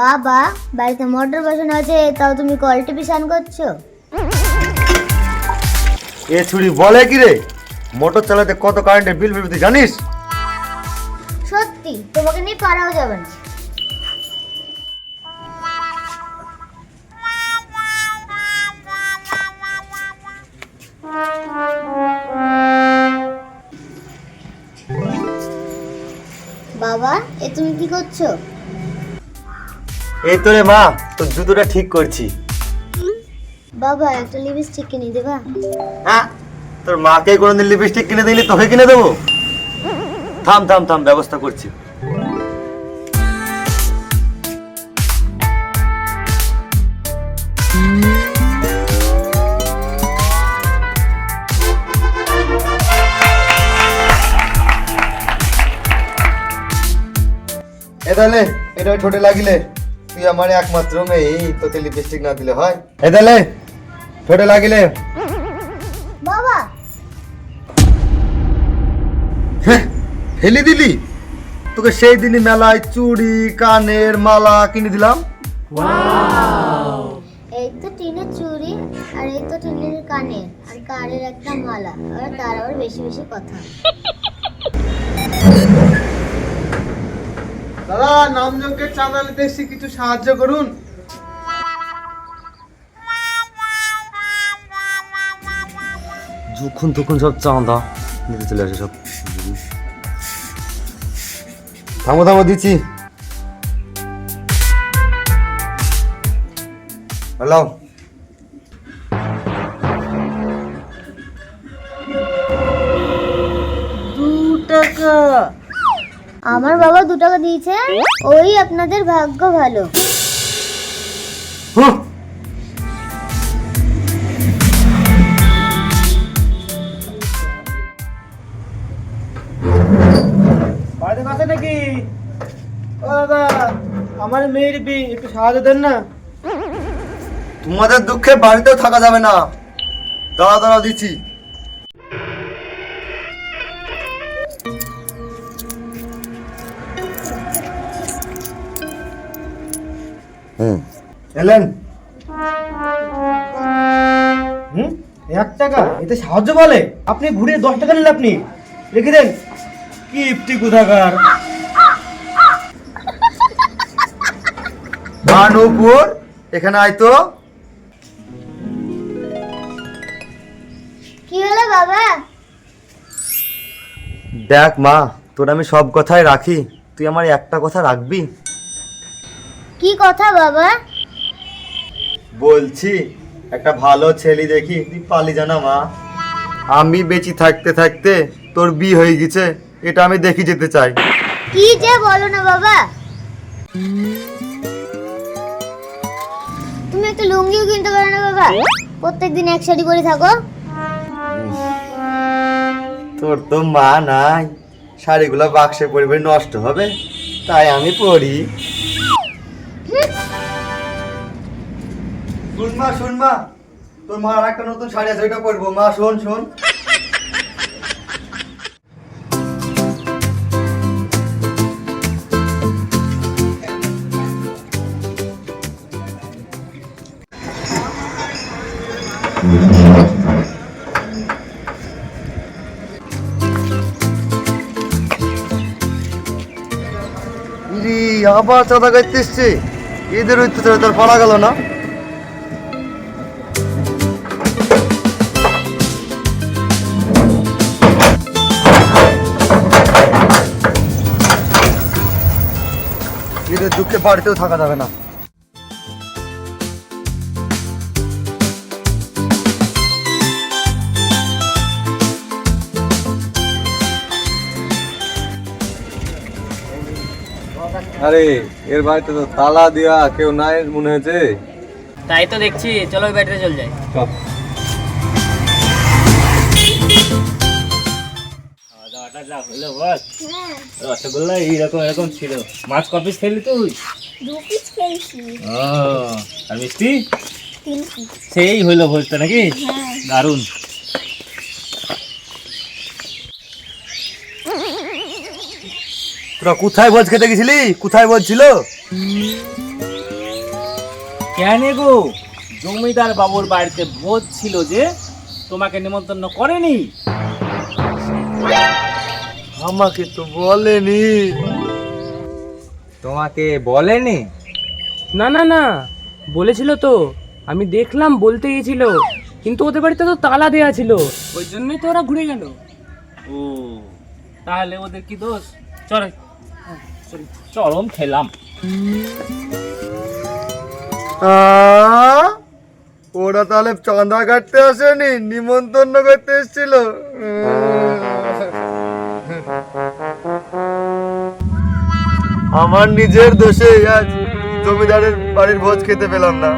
বাবা বাড়িতে মোটর বসানো আছে তাও তুমি কল টিভি স্নান করছ? এ ছুরি বলে কি রে? মোটর চালাতে কত কারেন্টের বিল তুই জানিস? সত্যি তোমাকে নিয়ে পারাও যাবে না। বাবা এ তুমি কি করছ? এই তো রে মা তোর জুতোটা ঠিক করছি। বাবা একটা লিপস্টিক কিনে দেবা হ্যাঁ? তোর মাকে কোনোদিন লিপস্টিক কিনে দিলি তোকে কিনে দেবো? থাম থাম থাম ব্যবস্থা করছি। এ তাহলে এটা ঠোঁটে লাগিলে। তুই আমার একমাত্র মেয়ে তোকে লিপস্টিক না দিলে হয়? এ তাহলে ঠোঁটে লাগিলে। বাবা। হ্যাঁ, ফেলে দিলি? তোকে সেই দিনই মেলায় চুড়ি কানের মালা কিনে দিলাম। এই তো টিনের চুড়ি আর এই তো টিনের কানের আর কানের একটা মালা। আর তার আবার বেশি বেশি কথা। নামযজ্ঞের চাঁদা নিতে কিছু সাহায্য করুন। যখন তখন সব চাঁদা নিতে চলে আসে সব। থামো থামো দিচ্ছি। হ্যালো। দু টাকা। আমার বাবা দু টাকা দিয়েছে ওই আপনাদের ভাগ্য ভালো। বাড়িতে কাছে নাকি? ও দাদা আমার মেয়ের বিয়ে একটু সাহায্য দেন না। তোমাদের দুঃখে বাড়িতেও থাকা যাবে না। দাঁড়া দাঁড়া দিচ্ছি। হুম। এলেন। হুম? এক টাকা এতে সাহায্য বলে। আপনি ঘুরিয়ে দশ টাকা নিলে আপনি। রেখে দেন। কি ইফটি কোথাকার? ভানুপুর এখানে আয় তো। কি হলো বাবা? দেখ মা তোর আমি সব কথাই রাখি। তুই আমার একটা কথা রাখবি? কি কথা বাবা? বলছি একটা ভালো ছেলে দেখি তুই পালি জানা মা। আমি বেঁচে থাকতে থাকতে তোর বিয়ে হয়ে গেছে এটা আমি দেখি যেতে চাই। কি যে বলো না বাবা। তুমি একটা লুঙ্গিও কিনতে পারো না বাবা। প্রত্যেকদিন এক শাড়ি পরে থাকো। তোর তো মা নাই। শাড়িগুলো বাক্সে পরিবে নষ্ট হবে তাই আমি পরি। শুন মা শুন মা তোর মা আর একটা নতুন শাড়ি আছে, ওইটা পরবো। মা, শোন শোন। আবার চাঁদা করতে এসছে। এদের অত্যাচারে তার পারা গেল না? এদের দুঃখে বাড়িতেও থাকা যাবে না। আরে এর বাড়িতে তো তালা দেওয়া কেউ নাই মনে হয়েছে? তাই তো দেখছি চলো ওই বাড়িতে চল যাই। চল। খাওয়া যা হলো বল। রসগোল্লা এইরকম এরকম ছিল। মাছ খেলি তুই? দু পিস খেয়েছি। ও আর মিষ্টি? সেই হইল ভোজটা নাকি? দারুণ। তোরা কোথায় ভোজ খেতে গেছিলি? কোথায় ভোজ ছিল? কেন গো? জমিদার বাবুর বাড়িতে ভোজ ছিল যে তোমাকে নিমন্ত্রণ করেনি? আমাকে তো বলেনি। তোমাকে বলেনি? না না না বলেছিল তো। আমি দেখলাম বলতে গেছিল কিন্তু ওদের বাড়িতে তো তালা দেয়া ছিল। ওই জন্যই তো ওরা ঘুরে গেল। ও তাহলে ওদের কি দোষ? চলে। চরম খেলাম। আহ? ওরা তাহলে চাঁদা কাটতে আসেনি নিমন্ত্রণ করতে এসেছিল। আমার নিজের দোষে আজ জমিদারের বাড়ির ভোজ খেতে পেলাম না।